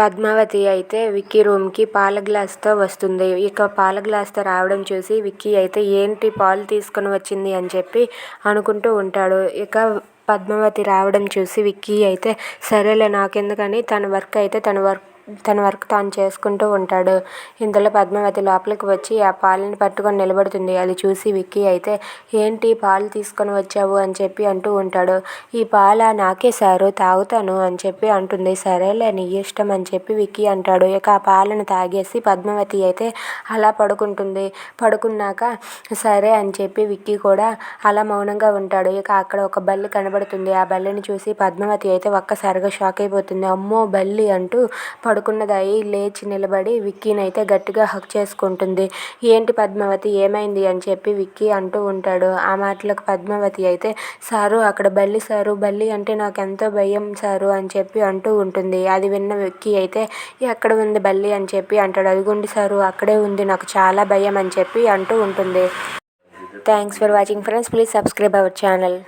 పద్మావతి అయితే విక్కీ రూమ్కి పాల గ్లాస్తో వస్తుంది. ఇక పాల గ్లాస్తో రావడం చూసి విక్కీ అయితే ఏంటి పాలు తీసుకొని వచ్చింది అని చెప్పి అనుకుంటూ ఉంటాడు. ఇక పద్మావతి రావడం చూసి విక్కీ అయితే సరేలే నాకెందుకని తన వర్క్ అయితే తన వర్క్ తన వర్క్ తాను చేసుకుంటూ ఉంటాడు. ఇంతలో పద్మావతి లోపలికి వచ్చి ఆ పాలని పట్టుకొని నిలబడుతుంది. అది చూసి విక్కీ అయితే ఏంటి పాలు తీసుకొని వచ్చావు? అని చెప్పి అంటూ ఉంటాడు. ఈ పాల నాకే సారు తాగుతాను అని చెప్పి అంటుంది. సరేలే నీ ఇష్టం అని చెప్పి విక్కీ అంటాడు. ఇక ఆ పాలను తాగేసి పద్మావతి అయితే అలా పడుకుంటుంది. పడుకున్నాక సరే అని చెప్పి విక్కీ కూడా అలా మౌనంగా ఉంటాడు. ఇక అక్కడ ఒక బల్లి కనబడుతుంది. ఆ బల్లిని చూసి పద్మావతి అయితే ఒక్కసారిగా షాక్ అయిపోతుంది. అమ్మో బల్లి అంటూ పడు పడుకున్నదాయి లేచి నిలబడి విక్కీని అయితే గట్టిగా హక్ చేసుకుంటుంది. ఏంటి పద్మావతి ఏమైంది? అని చెప్పి విక్కీ అంటూ ఉంటాడు. ఆ మాటలకు పద్మావతి అయితే సారు అక్కడ బల్లి సారు బల్లి అంటే నాకు ఎంతో భయం సారు అని చెప్పి అంటూ ఉంటుంది. అది విన్న విక్కీ అయితే ఎక్కడ ఉంది బల్లి? అని చెప్పి అంటాడు. అదిగోండి సారు అక్కడే ఉంది నాకు చాలా భయం అని చెప్పి అంటూ ఉంటుంది. Thanks for watching friends. Please subscribe our channel.